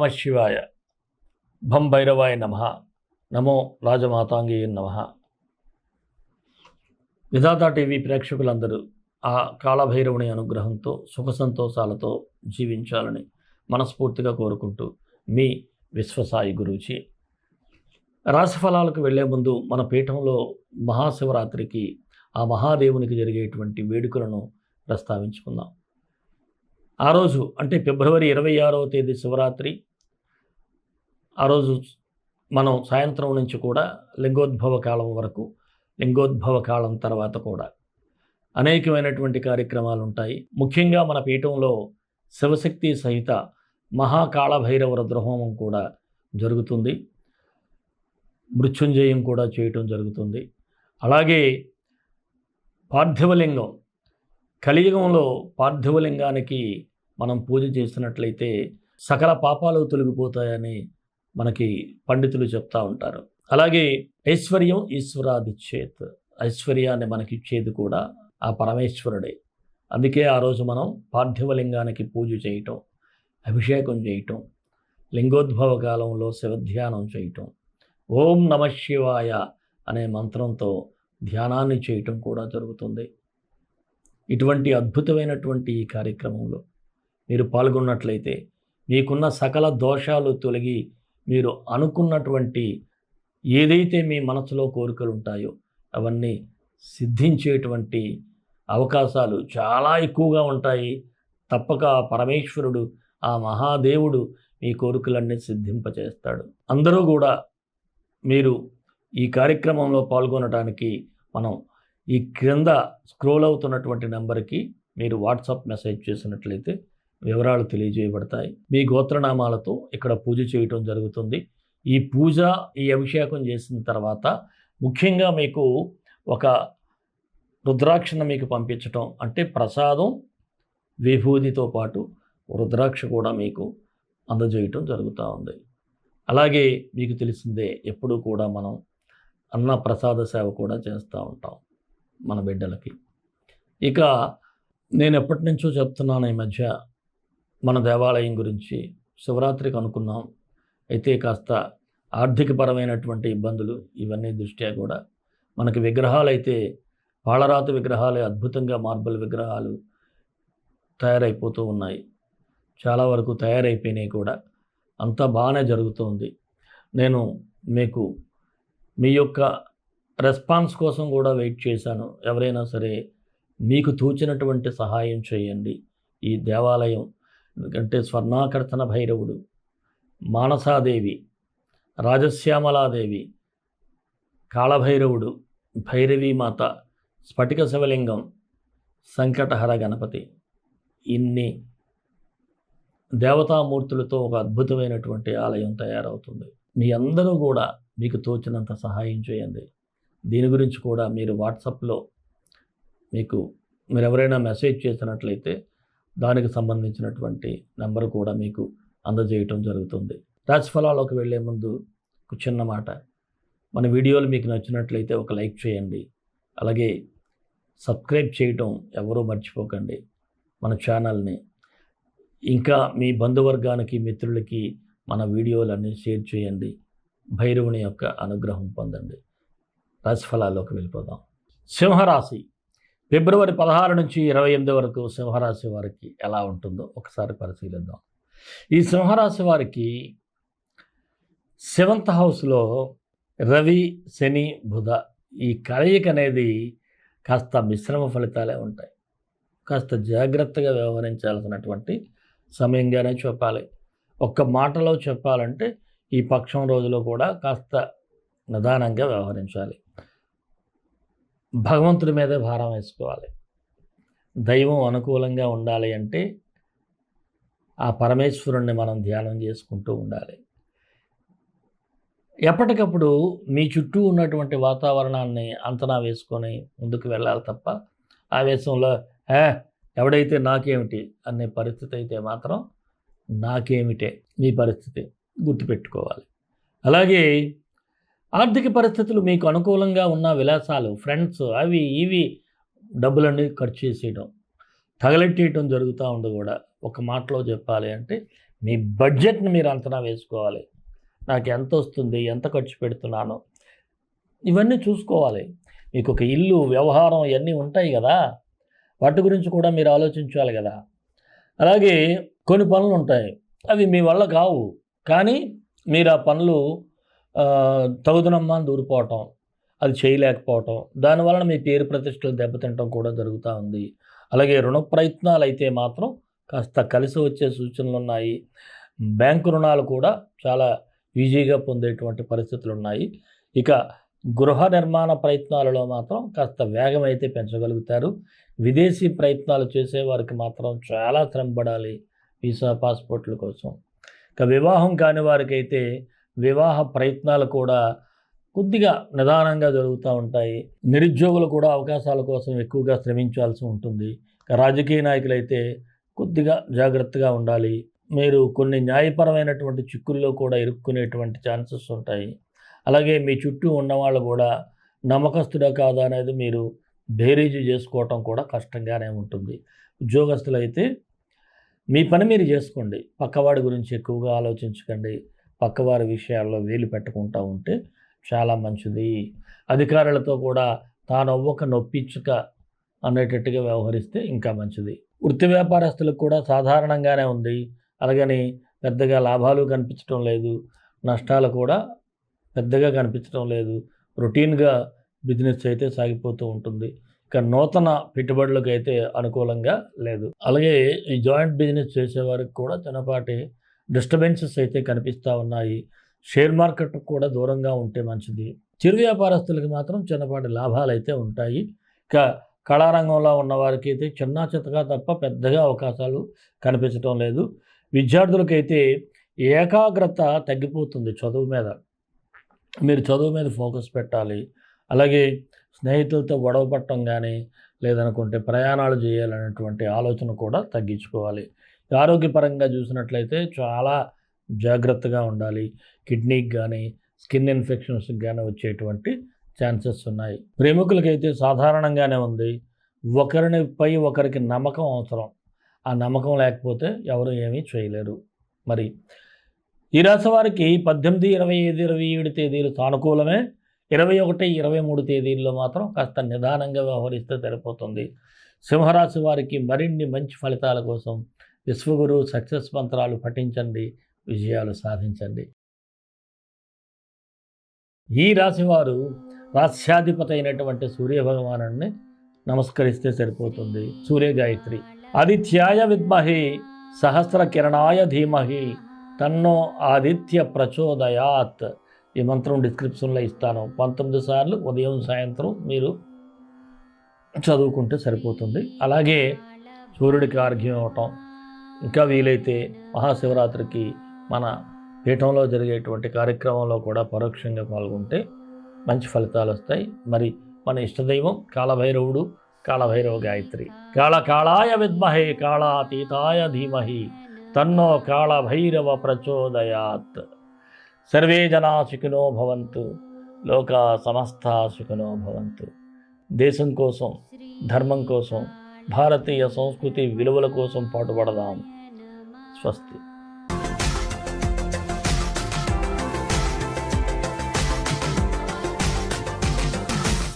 నమ శివాయ భం భైరవాయ నమ. నమో రాజమాతాంగి నమ. విధాత టీవీ ప్రేక్షకులందరూ ఆ కాళభైరవుని అనుగ్రహంతో సుఖ సంతోషాలతో జీవించాలని మనస్ఫూర్తిగా కోరుకుంటూ మీ విశ్వసాయి గురూజీ. రాశిఫలాలకు వెళ్ళే ముందు మన పీఠంలో మహాశివరాత్రికి ఆ మహాదేవునికి జరిగేటువంటి వేడుకలను ప్రస్తావించుకుందాం. ఆ రోజు అంటే ఫిబ్రవరి ఇరవై ఆరవ తేదీ శివరాత్రి ఆ రోజు మనం సాయంత్రం నుంచి కూడా లింగోద్భవ కాలం వరకు లింగోద్భవ కాలం తర్వాత కూడా అనేకమైనటువంటి కార్యక్రమాలు ఉంటాయి. ముఖ్యంగా మన పీఠంలో శివశక్తి సహిత మహాకాళభైరవ రుద్రహోమం కూడా జరుగుతుంది. మృత్యుంజయం కూడా చేయటం జరుగుతుంది. అలాగే పార్థివలింగం కలియుగంలో పార్థివలింగానికి మనం పూజ చేసినట్లయితే సకల పాపాలు తొలగిపోతాయని మనకి పండితులు చెప్తా ఉంటారు. అలాగే ఐశ్వర్యం ఈశ్వరాదిచ్చేత్ ఐశ్వర్యాన్ని మనకి ఇచ్చేది కూడా ఆ పరమేశ్వరుడే. అందుకే ఆ రోజు మనం పార్థివలింగానికి పూజ చేయటం అభిషేకం చేయటం లింగోద్భవ కాలంలో శివధ్యానం చేయటం ఓం నమ శివాయ అనే మంత్రంతో ధ్యానాన్ని చేయటం కూడా జరుగుతుంది. ఇటువంటి అద్భుతమైనటువంటి ఈ కార్యక్రమంలో మీరు పాల్గొన్నట్లయితే మీకున్న సకల దోషాలు తొలగి మీరు అనుకున్నటువంటి ఏదైతే మీ మనసులో కోరికలు ఉంటాయో అవన్నీ సిద్ధించేటువంటి అవకాశాలు చాలా ఎక్కువగా ఉంటాయి. తప్పక పరమేశ్వరుడు ఆ మహాదేవుడు మీ కోరికలన్నీ సిద్ధింపచేస్తాడు. అందరూ కూడా మీరు ఈ కార్యక్రమంలో పాల్గొనడానికి మనం ఈ క్రింద స్క్రోల్ అవుతున్నటువంటి నెంబర్కి మీరు వాట్సాప్ మెసేజ్ చేసినట్లయితే వివరాలు తెలియజేయబడతాయి. మీ గోత్రనామాలతో ఇక్కడ పూజ చేయటం జరుగుతుంది. ఈ పూజ ఈ అభిషేకం చేసిన తర్వాత ముఖ్యంగా మీకు ఒక రుద్రాక్షను మీకు పంపించటం అంటే ప్రసాదం విభూతితో పాటు రుద్రాక్ష కూడా మీకు అందజేయటం జరుగుతూ ఉంది. అలాగే మీకు తెలిసిందే ఎప్పుడూ కూడా మనం అన్న ప్రసాద సేవ కూడా చేస్తూ ఉంటాం మన బిడ్డలకి. ఇక నేను ఎప్పటి నుంచో చెప్తున్నాను ఈ మధ్య మన దేవాలయం గురించి శివరాత్రికి అనుకున్నాం. అయితే కాస్త ఆర్థికపరమైనటువంటి ఇబ్బందులు ఇవన్నీ దృష్ట్యా కూడా మనకి విగ్రహాలు అయితే పాలరాతి విగ్రహాలే అద్భుతంగా మార్బల్ విగ్రహాలు తయారైపోతూ ఉన్నాయి. చాలా వరకు తయారైపోయినాయి కూడా. అంతా బాగానే జరుగుతుంది. నేను మీకు మీ యొక్క రెస్పాన్స్ కోసం కూడా వెయిట్ చేశాను. ఎవరైనా సరే మీకు తోచినటువంటి సహాయం చేయండి. ఈ దేవాలయం ఎందుకంటే స్వర్ణాకర్తన భైరవుడు మానసాదేవి రాజశ్యామలాదేవి కాళభైరవుడు భైరవీమాత స్ఫటిక శివలింగం సంకటహర గణపతి. ఇన్ని దేవతామూర్తులతో ఒక అద్భుతమైనటువంటి ఆలయం తయారవుతుంది. మీ అందరూ కూడా మీకు తోచినంత సహాయం చేయండి. దీని గురించి కూడా మీరు వాట్సాప్లో మీకు మీరు ఎవరైనా మెసేజ్ చేసినట్లయితే దానికి సంబంధించినటువంటి నెంబర్ కూడా మీకు అందజేయటం జరుగుతుంది. రాశిఫలాలకు వెళ్ళే ముందు ఒక చిన్న మాట. మన వీడియోలు మీకు నచ్చినట్లయితే ఒక లైక్ చేయండి. అలాగే సబ్స్క్రైబ్ చేయటం ఎవరూ మర్చిపోకండి. మన ఛానల్ని. ఇంకా మీ బంధువర్గానికి మిత్రులకి మన వీడియోలన్నీ షేర్ చేయండి. భైరవుని యొక్క అనుగ్రహం పొందండి. రాశిఫలాల్లోకి వెళ్ళిపోదాం. సింహరాశి. ఫిబ్రవరి పదహారు నుంచి ఇరవై ఎనిమిది వరకు సింహరాశి వారికి ఎలా ఉంటుందో ఒకసారి పరిశీలిద్దాం. ఈ సింహరాశి వారికి సెవెంత్ హౌస్లో రవి శని బుధ ఈ కలయిక అనేది కాస్త మిశ్రమ ఫలితాలే ఉంటాయి. కాస్త జాగ్రత్తగా వ్యవహరించాల్సినటువంటి సమయంగానే చెప్పాలి. ఒక్క మాటలో చెప్పాలంటే ఈ పక్షం రోజులో కూడా కాస్త నిదానంగా వ్యవహరించాలి. భగవంతుడి మీదే భారం వేసుకోవాలి. దైవం అనుకూలంగా ఉండాలి అంటే ఆ పరమేశ్వరుణ్ణి మనం ధ్యానం చేసుకుంటూ ఉండాలి. ఎప్పటికప్పుడు మీ చుట్టూ ఉన్నటువంటి వాతావరణాన్ని అంచనా వేసుకొని ముందుకు వెళ్ళాలి తప్ప ఆవేశంలో హే ఎవడైతే నాకేమిటి? అనే పరిస్థితి అయితే మాత్రం నాకేమిటే? మీ పరిస్థితి గుర్తుపెట్టుకోవాలి. అలాగే ఆర్థిక పరిస్థితులు మీకు అనుకూలంగా ఉన్న విలాసాలు ఫ్రెండ్స్ అవి ఇవి డబ్బులన్నీ ఖర్చు చేసేయడం తగలెట్టేయటం జరుగుతూ ఉంది కూడా. ఒక మాటలో చెప్పాలి అంటే మీ బడ్జెట్ని మీరు అంచనా వేసుకోవాలి. నాకు ఎంత వస్తుంది ఎంత ఖర్చు పెడుతున్నాను ఇవన్నీ చూసుకోవాలి. మీకు ఒక ఇల్లు వ్యవహారం ఇవన్నీ ఉంటాయి కదా. వాటి గురించి కూడా మీరు ఆలోచించాలి కదా. అలాగే కొన్ని పనులు ఉంటాయి. అవి మీ వల్ల కావు. కానీ మీరు ఆ పనులు తగుదనమ్మా అని దూరిపోవటం అది చేయలేకపోవటం దానివలన మీ పేరు ప్రతిష్టలు దెబ్బతింటం కూడా జరుగుతూ ఉంది. అలాగే రుణ ప్రయత్నాలు అయితే మాత్రం కాస్త కలిసి వచ్చే సూచనలు ఉన్నాయి. బ్యాంకు రుణాలు కూడా చాలా ఈజీగా పొందేటువంటి పరిస్థితులు ఉన్నాయి. ఇక గృహ నిర్మాణ ప్రయత్నాలలో మాత్రం కాస్త వేగం అయితే పెంచగలుగుతారు. విదేశీ ప్రయత్నాలు చేసేవారికి మాత్రం చాలా శ్రమపడాలి వీసా పాస్పోర్ట్ల కోసం. ఇక వివాహం కాని వారికైతే వివాహ ప్రయత్నాలు కూడా కొద్దిగా నిదానంగా జరుగుతూ ఉంటాయి. నిరుద్యోగులు కూడా అవకాశాల కోసం ఎక్కువగా శ్రమించాల్సి ఉంటుంది. రాజకీయ నాయకులైతే కొద్దిగా జాగ్రత్తగా ఉండాలి. మీరు కొన్ని న్యాయపరమైనటువంటి చిక్కుల్లో కూడా ఇరుక్కునేటువంటి ఛాన్సెస్ ఉంటాయి. అలాగే మీ చుట్టూ ఉన్నవాళ్ళు కూడా నమ్మకస్తుడా కాదా అనేది మీరు బేరీజు చేసుకోవటం కూడా కష్టంగానే ఉంటుంది. ఉద్యోగస్తులైతే మీ పని మీరు చేసుకోండి. పక్కవాడి గురించి ఎక్కువగా ఆలోచించకండి. పక్కవారి విషయాల్లో వేలు పెట్టకుండా ఉంటే చాలా మంచిది. అధికారులతో కూడా తాను అవ్వక నొప్పించక అనేటట్టుగా వ్యవహరిస్తే ఇంకా మంచిది. వృత్తి వ్యాపారస్తులకు కూడా సాధారణంగానే ఉంది. అలాగని పెద్దగా లాభాలు కనిపించడం లేదు. నష్టాలు కూడా పెద్దగా కనిపించడం లేదు. రొటీన్గా బిజినెస్ అయితే సాగిపోతూ ఉంటుంది. ఇక నూతన పెట్టుబడులకు అయితే అనుకూలంగా లేదు. అలాగే ఈ జాయింట్ బిజినెస్ చేసేవారికి కూడా చిన్నపాటి డిస్టర్బెన్సెస్ అయితే కనిపిస్తూ ఉన్నాయి. షేర్ మార్కెట్ కూడా దూరంగా ఉంటే మంచిది. చిరు వ్యాపారస్తులకి మాత్రం చిన్నపాటి లాభాలు అయితే ఉంటాయి. ఇక కళారంగంలో ఉన్నవారికి అయితే చిన్న చితగా తప్ప పెద్దగా అవకాశాలు కనిపించడం లేదు. విద్యార్థులకైతే ఏకాగ్రత తగ్గిపోతుంది చదువు మీద. మీరు చదువు మీద ఫోకస్ పెట్టాలి. అలాగే స్నేహితులతో గొడవ పట్టడం కానీ లేదనుకుంటే ప్రయాణాలు చేయాలనేటువంటి ఆలోచన కూడా తగ్గించుకోవాలి. ఆరోగ్యపరంగా చూసినట్లయితే చాలా జాగ్రత్తగా ఉండాలి. కిడ్నీకి కానీ స్కిన్ ఇన్ఫెక్షన్స్కి కానీ వచ్చేటువంటి ఛాన్సెస్ ఉన్నాయి. ప్రేమికులకైతే సాధారణంగానే ఉంది. ఒకరినిపై ఒకరికి నమ్మకం అవసరం. ఆ నమ్మకం లేకపోతే ఎవరు ఏమీ చేయలేరు. మరి ఈ రాశి వారికి పద్దెనిమిది ఇరవై ఐదు ఇరవై ఏడు తేదీలు సానుకూలమే. ఇరవై ఒకటి ఇరవై మూడు తేదీల్లో మాత్రం కాస్త నిదానంగా వ్యవహరిస్తే సరిపోతుంది. సింహరాశి వారికి మరిన్ని మంచి ఫలితాల కోసం విశ్వగురు సక్సెస్ మంత్రాలు పఠించండి విజయాలు సాధించండి. ఈ రాశివారు రాస్యాధిపతి అయినటువంటి సూర్యభగవాను నమస్కరిస్తే సరిపోతుంది. సూర్యగాయత్రి ఆదిత్యాయ విద్మహి సహస్ర కిరణాయ ధీమహి తన్నో ఆదిత్య ప్రచోదయాత్ ఈ మంత్రం డిస్క్రిప్షన్లో ఇస్తాను. పంతొమ్మిది సార్లు ఉదయం సాయంత్రం మీరు చదువుకుంటే సరిపోతుంది. అలాగే సూర్యుడికి ఆర్ఘ్యం ఇవ్వటం ఇంకా వీలైతే మహాశివరాత్రికి మన పీఠంలో జరిగేటువంటి కార్యక్రమంలో కూడా పరోక్షంగా పాల్గొంటే మంచి ఫలితాలు వస్తాయి. మరి మన ఇష్టదైవం కాలభైరవుడు కాళభైరవ గాయత్రి. కాళ కాళాయ విద్మహే కాళాతీతాయ ధీమహి తన్నో కాళభైరవ ప్రచోదయాత్. సర్వే జనా సుఖినో భవంతు లోక సమస్త సుఖినో భవంతు. దేశం కోసం ధర్మం కోసం భారతీయ సంస్కృతి విలువల కోసం పాటుపడదాం. স্বস্তি